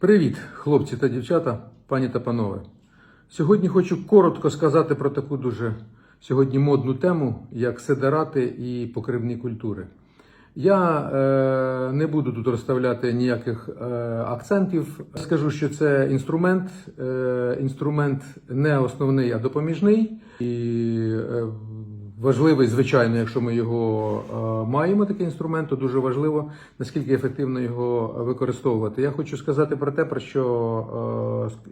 Привіт, хлопці та дівчата, пані та панове. Сьогодні хочу коротко сказати про таку дуже сьогодні модну тему, як седерати і покривні культури. Я е, не буду тут розставляти ніяких е, акцентів. Скажу, що це інструмент, е, інструмент не основний, а допоміжний. І е, важливий, звичайно, якщо ми його е, маємо, такий інструмент, то дуже важливо, наскільки ефективно його використовувати. Я хочу сказати про те, про що е,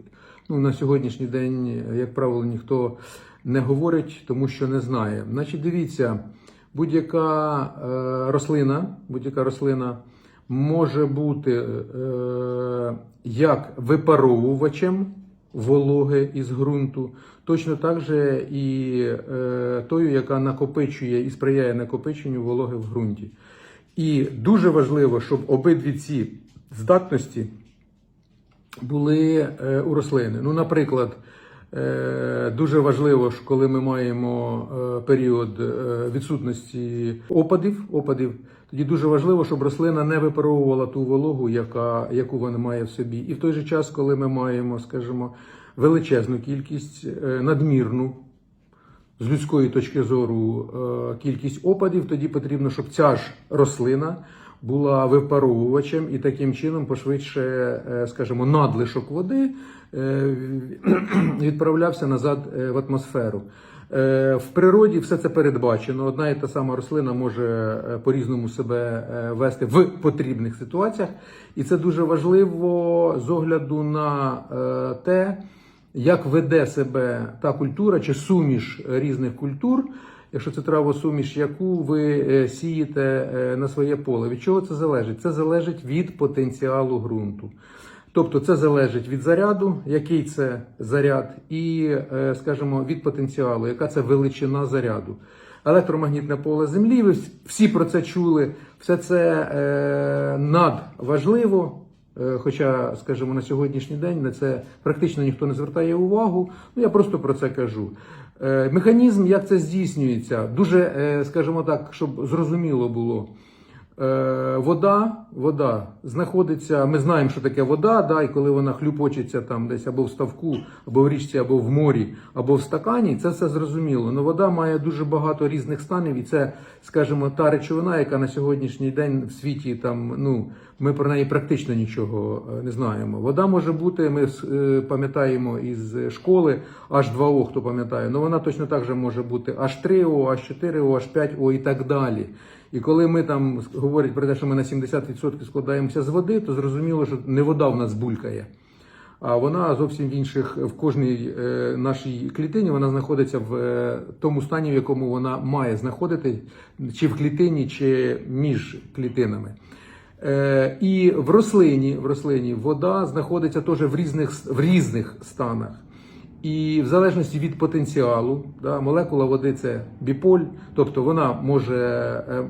ну, на сьогоднішній день, як правило, ніхто не говорить, тому що не знає. Значить, дивіться, будь-яка е, рослина, будь-яка рослина може бути як випаровувачем вологи із ґрунту, точно так же і е, тою, яка накопичує і сприяє накопиченню вологи в ґрунті. І дуже важливо, щоб обидві ці здатності були е, у рослини. Ну, наприклад, дуже важливо, що коли ми маємо е, період е, відсутності опадів, опадів, тоді дуже важливо, щоб рослина не випаровувала ту вологу, яка, яку вона має в собі. І в той же час, коли ми маємо, скажімо, величезну кількість, е, надмірну з людської точки зору е, кількість опадів, тоді потрібно, щоб ця ж рослина була випаровувачем і таким чином пошвидше, е, скажімо, надлишок води е, відправлявся назад е, в атмосферу. В природі все це передбачено. Одна і та сама рослина може по-різному себе вести в потрібних ситуаціях, і це дуже важливо з огляду на те, як веде себе та культура чи суміш різних культур, якщо це травосуміш, яку ви е, сієте е, на своє поле. Від чого це залежить? Це залежить від потенціалу ґрунту. Тобто це залежить від заряду, який це заряд, і, е, скажімо, від потенціалу, яка це величина заряду. Електромагнітне поле Землі, ви всі про це чули, все це надважливо. Е, Хоча, скажімо, на сьогоднішній день на це практично ніхто не звертає увагу. Ну я просто про це кажу. Е, Механізм, як це здійснюється, дуже, е, скажімо так, щоб зрозуміло було. Е, Вода, вода знаходиться. Ми знаємо, що таке вода, да, і коли вона хлюпочеться там десь або в ставку, або в річці, або в морі, або в стакані, це все зрозуміло. Но вода має дуже багато різних станів, і це, скажімо, та речовина, яка на сьогоднішній день в світі там, ну ми про неї практично нічого е, не знаємо. Вода може бути, ми е, пам'ятаємо із школи H2O, хто пам'ятає, але вона точно так же може бути H3O, H4O, H5O і так далі. І коли ми там говорять про те, що ми на 70% складаємося з води, то зрозуміло, що не вода в нас булькає. А вона зовсім в інших, в кожній е, нашій клітині вона знаходиться в е, тому стані, в якому вона має знаходити, чи в клітині, чи між клітинами. Е, і в рослині, в рослині вода знаходиться теж в різних, в різних станах. І в залежності від потенціалу, да, молекула води це біполь, тобто вона може е,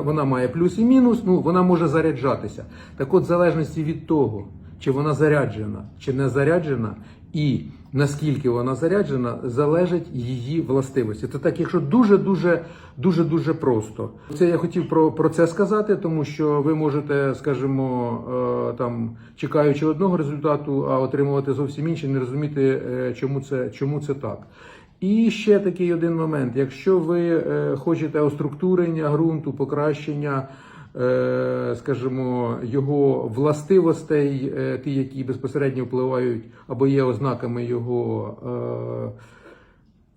вона має плюс і мінус, ну вона може заряджатися. Так от, в залежності від того, чи вона заряджена, чи не заряджена, і наскільки вона заряджена, залежить її властивості. Це так, якщо дуже дуже дуже просто. Це я хотів про, про це сказати, тому що ви можете, скажімо, е, там чекаючи одного результату, а отримувати зовсім інший, не розуміти, е, чому це, чому це так. І ще такий один момент: якщо ви е, хочете оструктурення ґрунту, покращення, скажімо, його властивостей, е, ті, які безпосередньо впливають або є ознаками його е,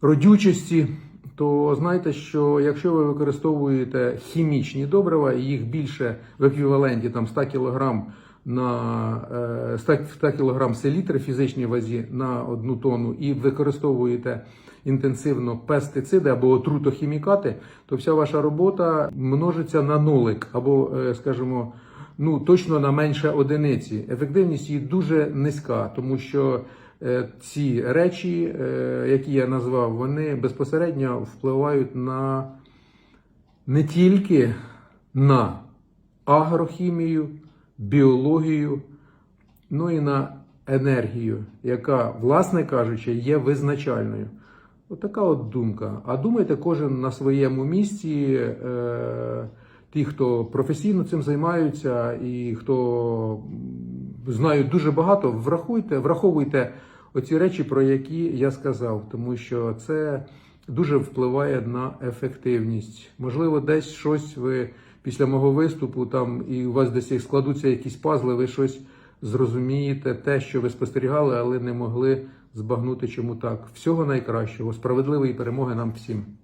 родючості, то знайте, що якщо ви використовуєте хімічні добрива, їх більше в еквіваленті там 100 кг на е, 100 100 кг селітри фізичній вазі на одну тонну, і використовуєте інтенсивно пестициди або отрутохімікати, то вся ваша робота множиться на нолик, або, е, скажімо, ну точно на менше одиниці. Ефективність її дуже низька, тому що е, ці речі, е, які я назвав, вони безпосередньо впливають на не тільки на агрохімію, біологію, ну і на енергію, яка, власне кажучи, є визначальною. Отака от думка. А думайте кожен на своєму місці. Е, ті, хто професійно цим займаються, і хто знаю дуже багато. Врахуйте, враховуйте оці речі, про які я сказав, тому що це дуже впливає на ефективність. Можливо, десь щось ви після мого виступу там і у вас десь складуться якісь пазли, ви щось зрозумієте, те, що ви спостерігали, але не могли збагнути, чому так. Всього найкращого, справедливої перемоги нам всім.